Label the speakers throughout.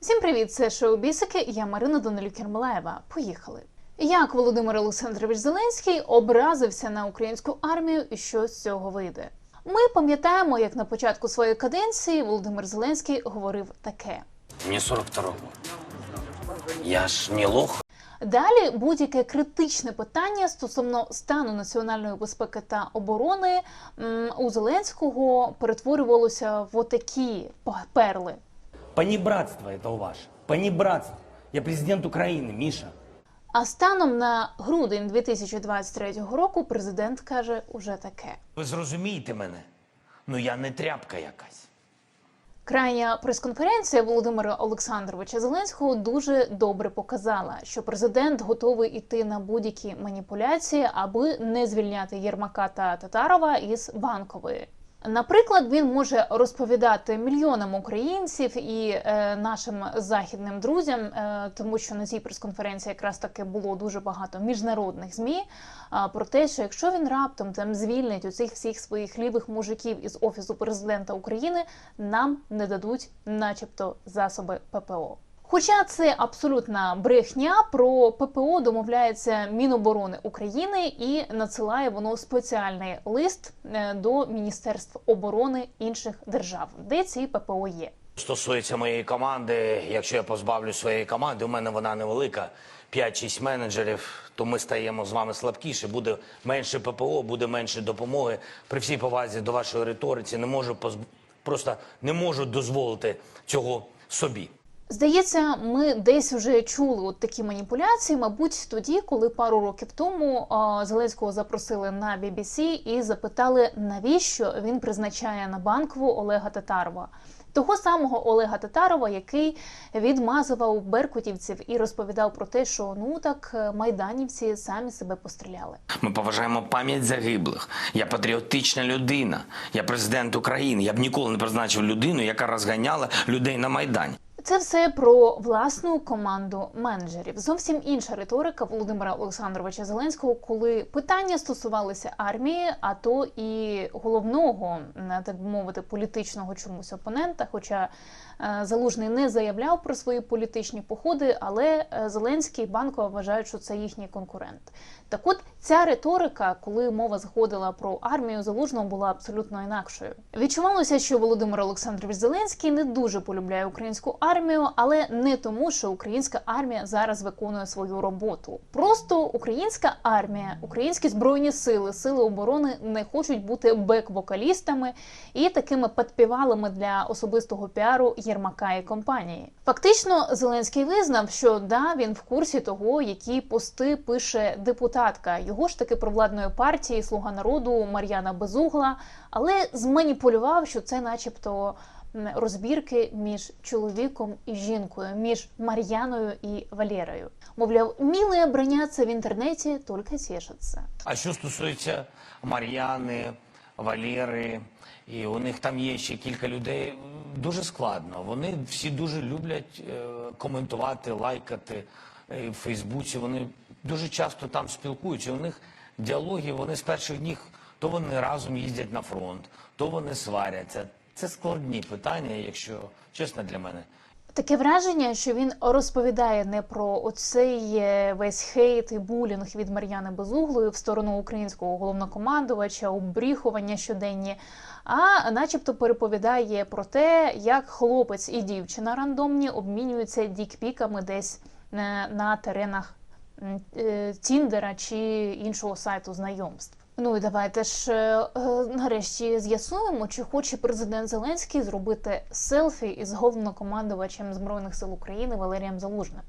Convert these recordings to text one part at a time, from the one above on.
Speaker 1: Всім привіт! Це шоу Бісики. Я Марина Данилюк Ермолаєва. Поїхали. Як Володимир Олександрович Зеленський образився на українську армію, і що з цього вийде? Ми пам'ятаємо, як на початку своєї каденції Володимир Зеленський говорив таке.
Speaker 2: Мне 42 год. Я ж не лох.
Speaker 1: Далі будь-яке критичне питання стосовно стану національної безпеки та оборони у Зеленського перетворювалося в отакі перли.
Speaker 3: Понебратство это у ваше. Понебратство. Я президент Украины, Миша.
Speaker 1: А станом на грудень 2023 року президент каже уже таке.
Speaker 3: Ви зрозумієте мене? Ну я не тряпка якась.
Speaker 1: Крайня прес-конференція Володимира Олександровича Зеленського дуже добре показала, що президент готовий іти на будь-які маніпуляції, аби не звільняти Єрмака та Татарова із банкової. Наприклад, він може розповідати мільйонам українців і е, нашим західним друзям, е, тому що на цій прес-конференції якраз таки було дуже багато міжнародних змі. А про те, що якщо він раптом там звільнить оцих всіх своїх лівих мужиків із офісу президента України, нам не дадуть, начебто, засоби ППО. Хоча це абсолютна брехня, про ППО домовляється Міноборони України і надсилає воно спеціальний лист е, до Міністерств оборони інших держав, де ці ППО є.
Speaker 3: Стосується моєї команди, якщо я позбавлю своєї команди, у мене вона невелика. 5-6 менеджерів, то ми стаємо з вами слабкіше. Буде менше ППО, буде менше допомоги. При всій повазі до вашої риториці не можу позб... просто не можу дозволити цього собі.
Speaker 1: Здається, ми десь вже чули от такі маніпуляції, мабуть, тоді, коли пару років тому Зеленського запросили на BBC і запитали, навіщо він призначає на банкову Олега Татарова. Того самого Олега Татарова, який відмазував беркутівців і розповідав про те, що ну так е, майданівці самі себе постріляли.
Speaker 3: Ми поважаємо пам'ять загиблих. Я патріотична людина. Я президент України. Я б ніколи не призначив людину, яка розганяла людей на майдані.
Speaker 1: Це все про власну команду менеджерів. Зовсім інша риторика Володимира Олександровича Зеленського, коли питання стосувалися армії, а то і головного, так би мовити, політичного чомусь опонента. Хоча Залужний не заявляв про свої політичні походи, але е, Зеленський і Банкова вважають, що це їхній конкурент. Так от ця риторика, коли мова заходила про армію залужного, була абсолютно інакшою. Відчувалося, що Володимир Олександрович Зеленський не дуже полюбляє українську армію, але не тому, що українська армія зараз виконує свою роботу. Просто українська армія, українські збройні сили, сили оборони не хочуть бути бек-вокалістами і такими підпівалами для особистого піару Єрмака і компанії. Фактично, Зеленський визнав, що да, він в курсі того, які пости пише депутатка його ж таки провладної партії Слуга народу Мар'яна Безугла, але зманіпулював, що це, начебто. Розбірки між чоловіком і жінкою, між Мар'яною і Валерою. Мовляв, милые броняться в інтернеті, тільки тішаться.
Speaker 3: А що стосується Мар'яни, Валєри, і у них там є ще кілька людей, дуже складно. Вони всі дуже люблять е, коментувати, лайкати е, в Фейсбуці. Вони дуже часто там спілкуються. У них діалоги, вони з перших днів то вони разом їздять на фронт, то вони сваряться. Це складні питання, якщо чесно для мене.
Speaker 1: Таке враження, що він розповідає не про оцей е, весь хейт і булінг від Мар'яни Безуглої в сторону українського головнокомандувача, обріхування щоденні, а начебто переповідає про те, як хлопець і дівчина рандомні обмінюються дікпіками десь е, на теренах е, Тіндера чи іншого сайту знайомств. Ну і давайте ж е, е, нарешті з'ясуємо, чи хоче президент Зеленський зробити селфі із головнокомандувачем збройних сил України Валерієм Залужним.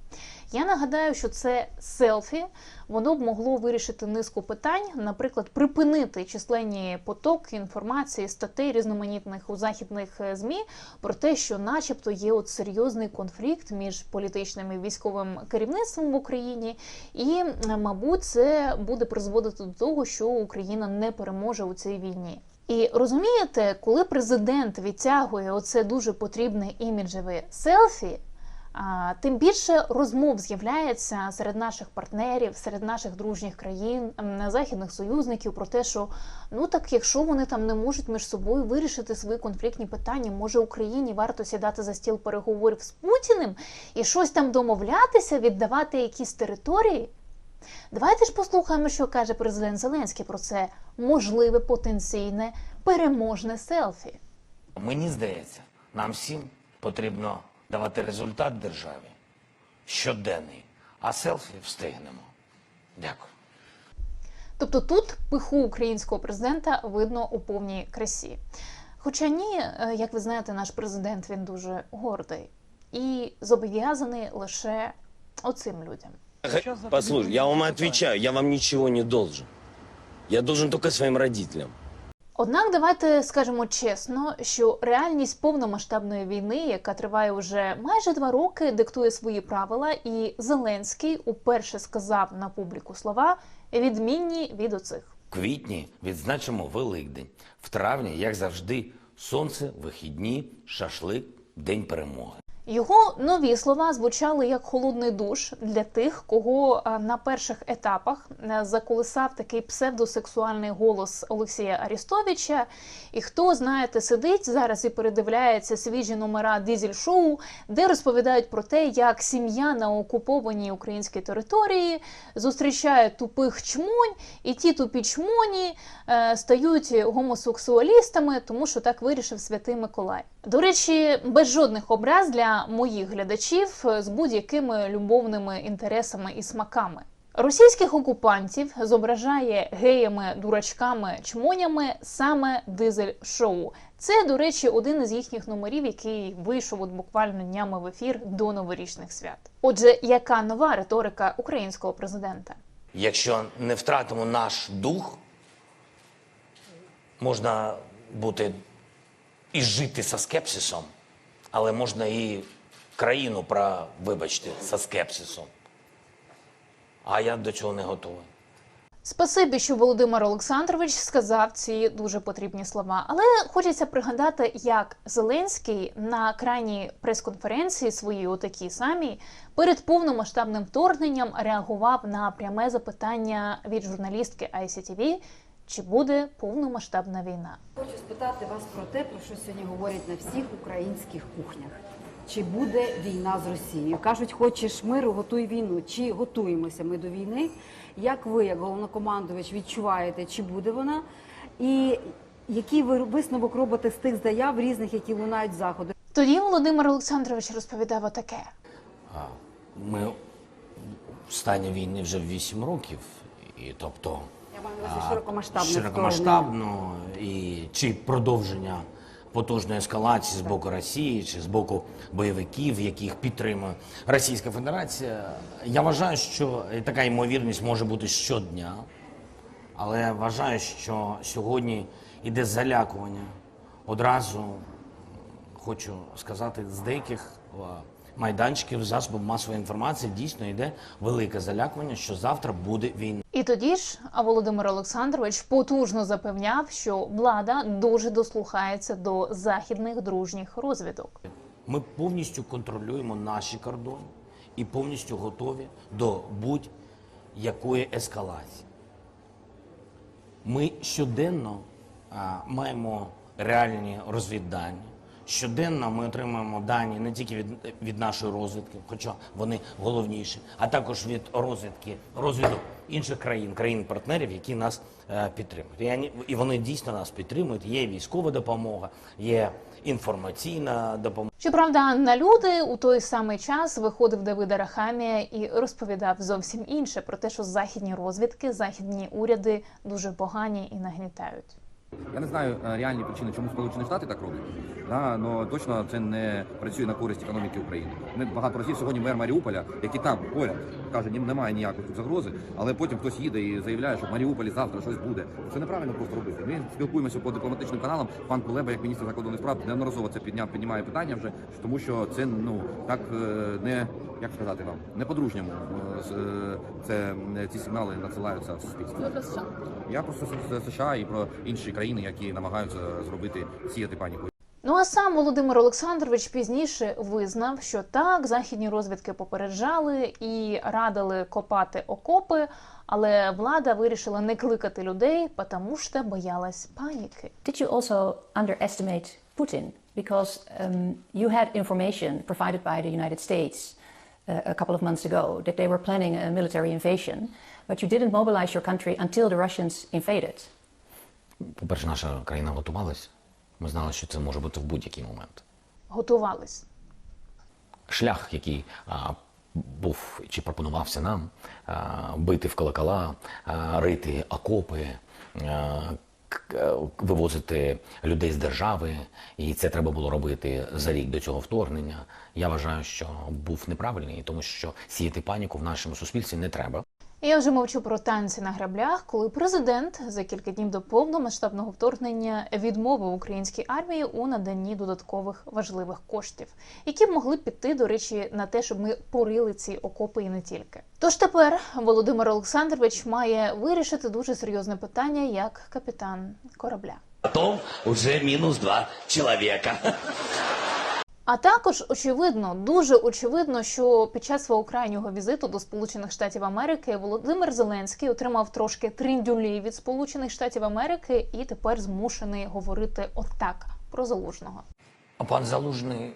Speaker 1: Я нагадаю, що це селфі воно б могло вирішити низку питань, наприклад, припинити численні потоки інформації, статей різноманітних у західних е, змі про те, що, начебто, є от серйозний конфлікт між політичним і військовим керівництвом в Україні, і, е, мабуть, це буде призводити до того, що Україна не переможе у цій війні. І розумієте, коли президент відтягує оце дуже потрібне іміджеве селфі. Тим більше розмов з'являється серед наших партнерів, серед наших дружніх країн, західних союзників про те, що ну так, якщо вони там не можуть між собою вирішити свої конфліктні питання, може Україні варто сідати за стіл переговорів з Путіним і щось там домовлятися, віддавати якісь території. Давайте ж послухаємо, що каже президент Зеленський про це можливе потенційне переможне селфі.
Speaker 3: Мені здається, нам всім потрібно давати результат державі щоденний, а селфі встигнемо. Дякую.
Speaker 1: Тобто тут пиху українського президента видно у повній красі. Хоча ні, е, як ви знаєте, наш президент він дуже гордий і зобов'язаний лише оцим людям.
Speaker 2: Послушай, я вам отвечаю, я вам ничего не должен. Я должен только своим родителям.
Speaker 1: Однак давайте скажемо чесно, що реальність повномасштабної війни, яка триває вже майже два роки, диктує свої правила, і Зеленський уперше сказав на публіку слова відмінні від оцих.
Speaker 3: В квітні відзначимо Великдень. В травні, як завжди, сонце, вихідні, шашлик, день перемоги.
Speaker 1: Його нові слова звучали як холодний душ для тих, кого е, на перших етапах е, заколисав такий псевдосексуальний голос Олексія Арістовича. І хто, знаєте, сидить зараз і передивляється свіжі номера дизель-шоу, де розповідають про те, як сім'я на окупованій українській території зустрічає тупих чмонь, і ті тупі чмоні е, стають гомосексуалістами, тому що так вирішив святий Миколай. До речі, без жодних образ для моїх глядачів е, з будь-якими любовними інтересами і смаками. Російських окупантів зображає геями, дурачками, чмонями саме дизель-шоу. Це, до речі, один із їхніх номерів, який вийшов от буквально днями в ефір до новорічних свят. Отже, яка нова риторика українського президента?
Speaker 3: Якщо не втратимо наш дух, можна бути і жити со скепсисом, але можна і країну про, вибачте, со скепсисом. А я до цього не готовий.
Speaker 1: Спасибі, що Володимир Олександрович сказав ці дуже потрібні слова. Але хочеться пригадати, як Зеленський на крайній прес-конференції своїй, отакій самій, перед повномасштабним вторгненням реагував на пряме запитання від журналістки ICTV, чи буде повномасштабна війна.
Speaker 4: Хочу спитати вас про те, про що сьогодні говорять на всіх українських кухнях. Чи буде війна з Росією? Кажуть, хочеш миру, готуй війну. Чи готуємося ми до війни? Як ви, як головнокомандувач, відчуваєте, чи буде вона? І який ви висновок робите з тих заяв різних, які лунають з заходу?
Speaker 1: Тоді Володимир Олександрович розповідав отаке.
Speaker 3: Ми в стані війни вже 8 років, і тобто
Speaker 4: Я маю на увазі широкомасштабне
Speaker 3: широкомасштабно і чи продовження потужної ескалації з боку Росії, чи з боку бойовиків, яких підтримує Російська Федерація. Я вважаю, що така ймовірність може бути щодня, але вважаю, що сьогодні йде залякування. Одразу хочу сказати, з деяких е, майданчиків засобів масової інформації дійсно йде велике залякування, що завтра буде війна.
Speaker 1: І тоді ж Володимир Олександрович потужно запевняв, що влада дуже дослухається до західних дружніх розвідок.
Speaker 3: Ми повністю контролюємо наші кордони і повністю готові до будь-якої ескалації. Ми щоденно а, маємо реальні розвіддані. Щоденно ми отримуємо дані не тільки від, від нашої розвідки, хоча вони головніші, а також від розвідки розвідок інших країн, країн-партнерів, які нас е, підтримують. І, вони- і вони дійсно нас підтримують. Є військова допомога, є інформаційна допомога.
Speaker 1: Щоправда, на люди у той самий час виходив Давид Арахамія і розповідав зовсім інше про те, що західні розвідки, західні уряди дуже погані і нагнітають.
Speaker 5: Я не знаю е, реальні причини, чому Сполучені Штати так роблять, да, але точно це не працює на користь економіки України. Не багато разів сьогодні мер Маріуполя, який там поряд каже, немає ніякої тут загрози, але потім хтось їде і заявляє, що в Маріуполі завтра щось буде. Це неправильно просто робити. Ми спілкуємося по дипломатичним каналам. Пан Кулеба, як міністр закордонних справ, неодноразово це підняв, піднімає питання вже, тому що це ну так е, не як сказати вам, не по-дружньому е, е, це ці сигнали надсилаються в суспільство. Я просто США і про інші країни, які намагаються зробити сіяти паніку.
Speaker 1: Ну а сам Володимир Олександрович пізніше визнав, що так, західні розвідки попереджали і радили копати окопи, але влада вирішила не кликати людей, тому що боялась паніки.
Speaker 6: Did you also underestimate Putin? Because um, you had information provided by the United States uh, a couple of months ago that they were planning a military invasion, but you didn't mobilize your country until the Russians invaded.
Speaker 3: По-перше, наша країна готувалась. Ми знали, що це може бути в будь-який момент.
Speaker 1: Готувались.
Speaker 3: шлях, який а, був чи пропонувався нам а, бити в колокола, а, рити окопи, а, вивозити людей з держави, і це треба було робити за рік до цього вторгнення. Я вважаю, що був неправильний, тому що сіяти паніку в нашому суспільстві не треба.
Speaker 1: Я вже мовчу про танці на граблях, коли президент за кілька днів до повномасштабного вторгнення відмовив українській армії у наданні додаткових важливих коштів, які б могли піти, до речі, на те, щоб ми порили ці окопи і не тільки. Тож тепер Володимир Олександрович має вирішити дуже серйозне питання як капітан корабля.
Speaker 2: Потом уже минус два человека.
Speaker 1: А також очевидно, дуже очевидно, що під час свого крайнього візиту до Сполучених Штатів Америки Володимир Зеленський отримав трошки триндюлі від Сполучених Штатів Америки і тепер змушений говорити отак про залужного.
Speaker 3: А пан Залужний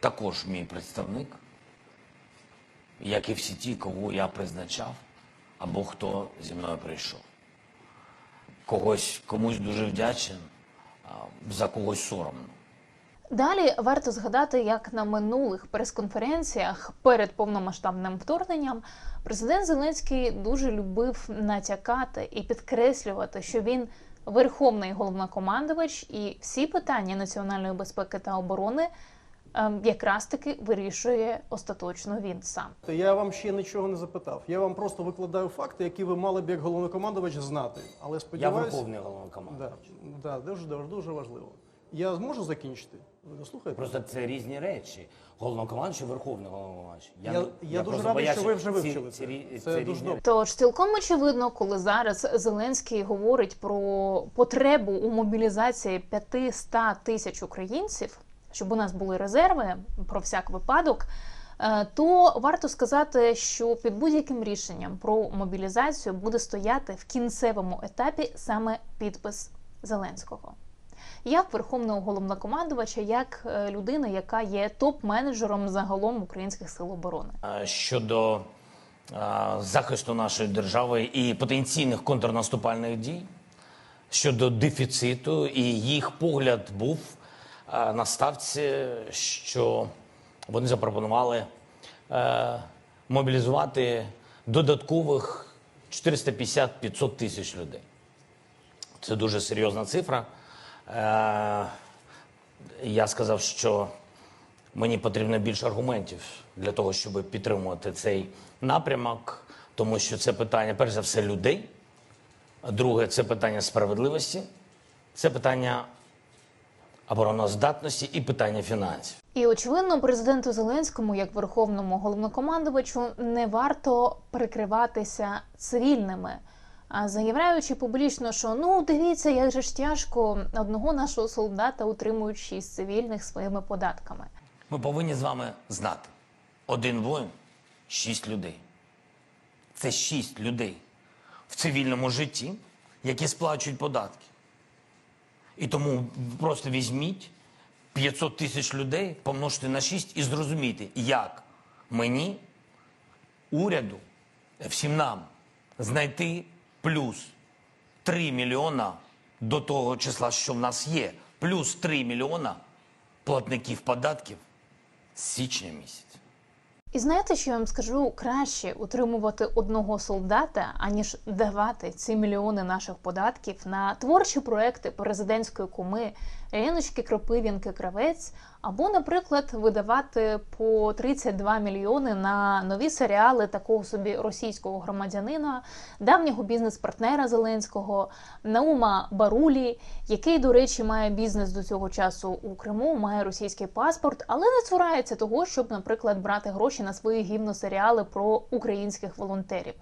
Speaker 3: також мій представник, як і всі ті, кого я призначав, або хто зі мною прийшов. Когось комусь дуже вдячен, за когось соромно.
Speaker 1: Далі варто згадати, як на минулих прес-конференціях перед повномасштабним вторгненням президент Зеленський дуже любив натякати і підкреслювати, що він верховний головнокомандувач, і всі питання національної безпеки та оборони ем, якраз таки вирішує остаточно він сам.
Speaker 7: Я вам ще нічого не запитав. Я вам просто викладаю факти, які ви мали б як головнокомандувач знати. Але
Speaker 2: Я
Speaker 7: сподіваюся,
Speaker 2: верховний головнокомандувач.
Speaker 7: да, да, дуже, дуже, дуже важливо. Я зможу закінчити? Ви дослухаєте?
Speaker 2: Просто це різні речі. Головнокомандувач і верховний головнокомандувач.
Speaker 7: Я- я дуже
Speaker 2: просто
Speaker 7: радий,
Speaker 2: боявся,
Speaker 7: що ви вже
Speaker 2: ці-
Speaker 7: вивчили
Speaker 2: ці
Speaker 7: це.
Speaker 2: рі-
Speaker 7: Це дуже
Speaker 2: різні
Speaker 7: добре.
Speaker 1: Тож цілком очевидно, коли зараз Зеленський говорить про потребу у мобілізації 500 тисяч українців, щоб у нас були резерви про всяк випадок. е, То варто сказати, що під будь-яким рішенням про мобілізацію буде стояти в кінцевому етапі саме підпис Зеленського, як верховного головнокомандувача, як е, людина, яка є топ-менеджером загалом українських сил оборони.
Speaker 3: Щодо а, захисту нашої держави і потенційних контрнаступальних дій, щодо дефіциту, і їх погляд був на ставці, що вони запропонували е, мобілізувати додаткових 450-500 тисяч людей. Це дуже серйозна цифра. Е, я сказав, що мені потрібно більше аргументів для того, щоб підтримувати цей напрямок, тому що це питання, перш за все, людей. Друге, це питання справедливості, це питання обороноздатності і питання фінансів.
Speaker 1: І очевидно, президенту Зеленському, як верховному головнокомандувачу, не варто прикриватися цивільними, заявляючи публічно, що ну дивіться, як же ж тяжко одного нашого солдата утримують шість цивільних своїми податками.
Speaker 3: Ми повинні з вами знати: один воїн шість людей. Це шість людей в цивільному житті, які сплачують податки. І тому просто візьміть 500 тисяч людей, помножте на 6 і зрозумійте, як мені, уряду, всім нам знайти плюс 3 мільйона до того числа, що в нас є, плюс 3 мільйона платників податків січня місяця.
Speaker 1: І знаєте, що я вам скажу краще утримувати одного солдата, аніж давати ці мільйони наших податків на творчі проекти президентської куми Леночки Кропивінки Кравець, або, наприклад, видавати по 32 мільйони на нові серіали такого собі російського громадянина, давнього бізнес-партнера Зеленського, Наума Барулі, який, до речі, має бізнес до цього часу у Криму, має російський паспорт, але не цурається того, щоб, наприклад, брати гроші на свої гімносеріали про українських волонтерів.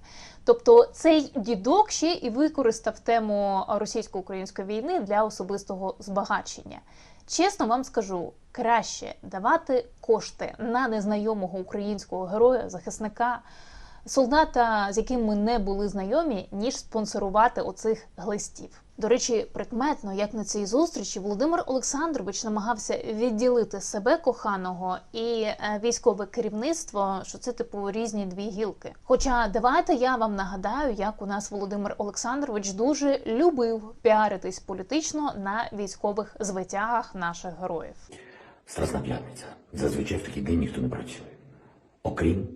Speaker 1: Тобто цей дідок ще і використав тему російсько-української війни для особистого збагачення. Чесно вам скажу, краще давати кошти на незнайомого українського героя, захисника, солдата, з яким ми не були знайомі, ніж спонсорувати оцих глистів. До речі, прикметно, як на цій зустрічі Володимир Олександрович намагався відділити себе коханого і е, військове керівництво, що це типу різні дві гілки. Хоча давайте я вам нагадаю, як у нас Володимир Олександрович дуже любив піаритись політично на військових звитягах наших героїв.
Speaker 8: Страсна п'ятниця. Зазвичай в такий день ніхто не працює. Окрім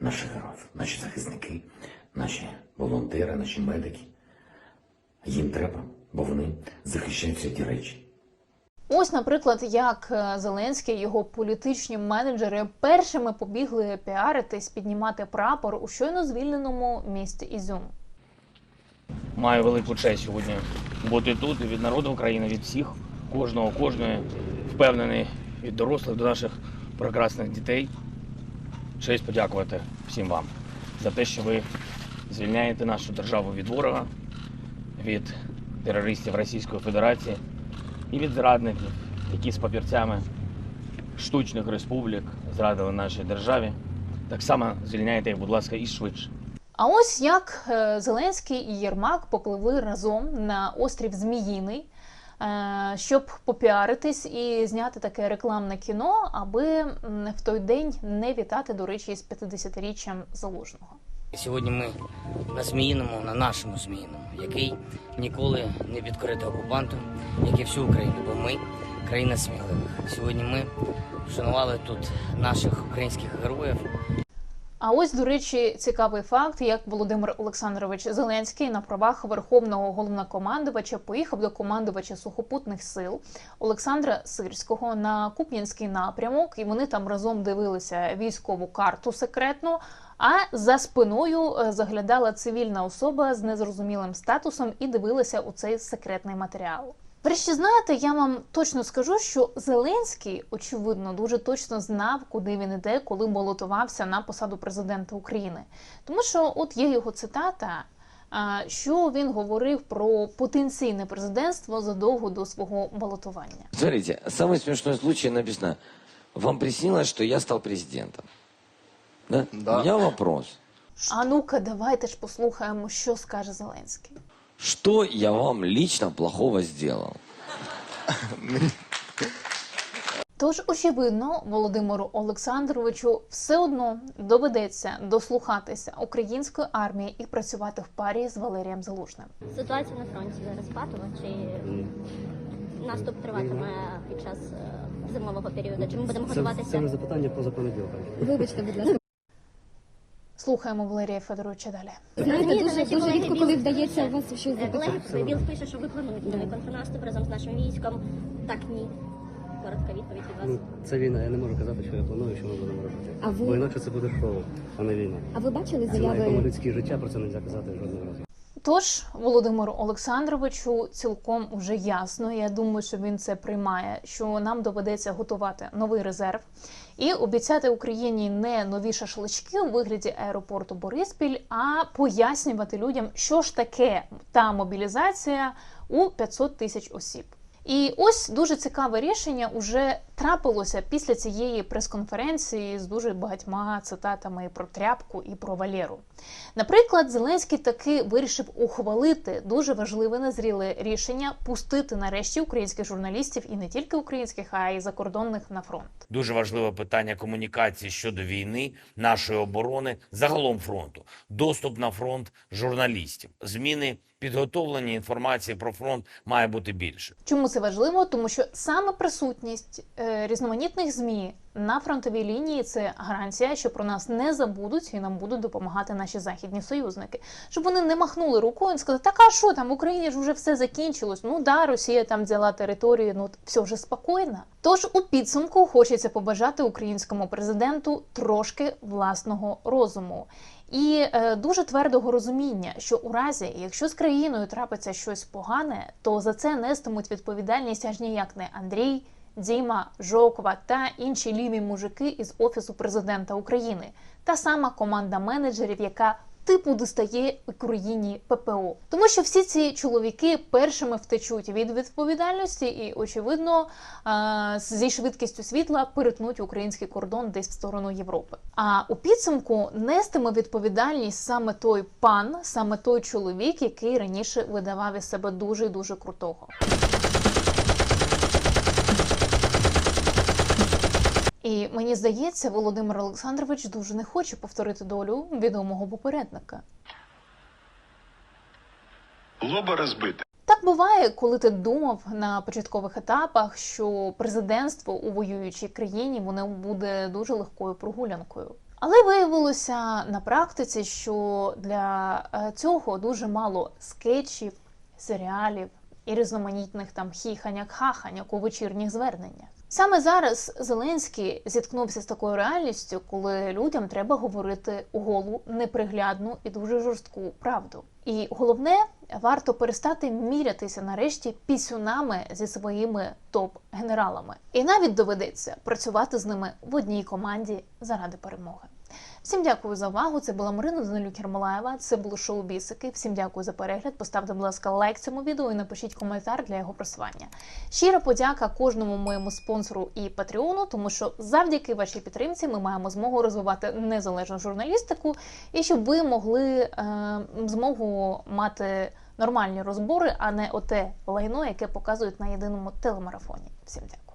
Speaker 8: наших героїв, наші захисники, наші волонтери, наші медики. Їм треба, бо вони захищають святі речі.
Speaker 1: Ось, наприклад, як е, Зеленський і його політичні менеджери першими побігли піаритись, піднімати прапор у щойно звільненому місті Ізюм.
Speaker 3: Маю велику честь сьогодні бути тут від народу України, від всіх, кожного, кожної, впевнений від дорослих до наших прекрасних дітей. Честь подякувати всім вам за те, що ви звільняєте нашу державу від ворога, від терористів Російської Федерації і від зрадників, які з папірцями штучних республік зрадили нашій державі. Так само звільняйте їх, будь ласка, і швидше.
Speaker 1: А ось як е, Зеленський і Єрмак попливли разом на острів Зміїний, щоб попіаритись і зняти таке рекламне кіно, аби в той день не вітати, до речі, з 50-річчям залужного.
Speaker 9: Сьогодні ми на Зміїному, на нашому Зміїному, який ніколи не відкритий окупанту, як і всю Україну, бо ми країна сміливих. Сьогодні ми вшанували тут наших українських героїв,
Speaker 1: А ось, до речі, цікавий факт, як Володимир Олександрович Зеленський на правах верховного головнокомандувача поїхав до командувача сухопутних сил Олександра Сирського на Куп'янський напрямок, і вони там разом дивилися військову карту секретну. А за спиною е, заглядала цивільна особа з незрозумілим статусом і дивилася у цей секретний матеріал. Врешті, знаєте, я вам точно скажу, що Зеленський, очевидно, дуже точно знав, куди він іде, коли балотувався на посаду президента України. Тому що, от є його цитата, що він говорив про потенційне президентство задовго до свого балотування.
Speaker 2: Смотрите, самый смешной случай написано. Вам приснилось, что я стал президентом? Да? У меня вопрос.
Speaker 1: А ну-ка, давайте ж послухаємо, що скаже Зеленський.
Speaker 2: Что я вам лично плохого сделал?
Speaker 1: Тож, очевидно, Володимиру Олександровичу все одно доведеться дослухатися української армії і працювати в парі з Валерієм Залужним.
Speaker 10: Ситуація на фронті зараз патова, чи наступ триватиме під час е, зимового періоду? Чи ми будемо
Speaker 11: Це, це
Speaker 10: готуватися?
Speaker 11: не запитання поза понеділком.
Speaker 10: Вибачте, будь ласка.
Speaker 1: Слухаємо Валерія Федоровича далі.
Speaker 10: Знаєте, дуже, дуже рідко, коли
Speaker 11: вдається вас щось
Speaker 10: Олег він пише, що ви плануєте контрнаступ разом з нашим військом. Так, ні. Коротка відповідь від вас.
Speaker 11: Ну, це війна, я не можу казати, що я планую, що ми будемо робити.
Speaker 12: А ви-
Speaker 11: Бо інакше це буде шоу, а не війна.
Speaker 12: А ви бачили
Speaker 11: Ціна, якому
Speaker 12: заяви?
Speaker 11: людське життя, про це не можна казати жодного разу.
Speaker 1: Тож Володимиру Олександровичу цілком уже ясно. Я думаю, що він це приймає. Що нам доведеться готувати новий резерв і обіцяти Україні не нові шашлички у вигляді аеропорту Бориспіль, а пояснювати людям, що ж таке та мобілізація у 500 тисяч осіб. І ось дуже цікаве рішення уже трапилося після цієї прес-конференції з дуже багатьма цитатами про тряпку і про Валеру. Наприклад, Зеленський таки вирішив ухвалити дуже важливе назріле рішення пустити нарешті українських журналістів і не тільки українських, а й закордонних на фронт.
Speaker 3: Дуже важливе питання комунікації щодо війни, нашої оборони, загалом фронту, доступ на фронт журналістів, зміни підготовлення інформації про фронт має бути більше.
Speaker 1: Чому це важливо? Тому що саме присутність е, різноманітних змі на фронтовій лінії це гарантія, що про нас не забудуть і нам будуть допомагати наші західні союзники, щоб вони не махнули рукою і сказали, так а що там в Україні ж вже все закінчилось. Ну да, Росія там взяла територію, ну все вже спокійно. Тож у підсумку хочеться побажати українському президенту трошки власного розуму. І е, дуже твердого розуміння, що у разі, якщо з країною трапиться щось погане, то за це нестимуть відповідальність аж ніяк не Андрій, Діма Жокова та інші ліві мужики із офісу президента України, та сама команда менеджерів, яка типу дістає Україні ППО, тому що всі ці чоловіки першими втечуть від відповідальності і, очевидно, е, зі швидкістю світла перетнуть український кордон десь в сторону Європи. А у підсумку нестиме відповідальність саме той пан, саме той чоловік, який раніше видавав із себе дуже дуже крутого. І мені здається, Володимир Олександрович дуже не хоче повторити долю відомого попередника.
Speaker 12: Лоба розбите.
Speaker 1: Так буває, коли ти думав на початкових етапах, що президентство у воюючій країні воно буде дуже легкою прогулянкою. Але виявилося на практиці, що для е, цього дуже мало скетчів, серіалів і різноманітних там хіханяк-хаханяк у вечірніх зверненнях. Саме зараз Зеленський зіткнувся з такою реальністю, коли людям треба говорити голу, неприглядну і дуже жорстку правду. І головне, варто перестати мірятися нарешті пісюнами зі своїми топ-генералами. І навіть доведеться працювати з ними в одній команді заради перемоги. Всім дякую за увагу. Це була Марина Данилюк Ермолаєва. Це було шоу Бісики. Всім дякую за перегляд. Поставте, будь ласка, лайк цьому відео і напишіть коментар для його просування. Щира подяка кожному моєму спонсору і патреону, тому що завдяки вашій підтримці ми маємо змогу розвивати незалежну журналістику і щоб ви могли е, змогу мати нормальні розбори, а не оте лайно, яке показують на єдиному телемарафоні. Всім дякую.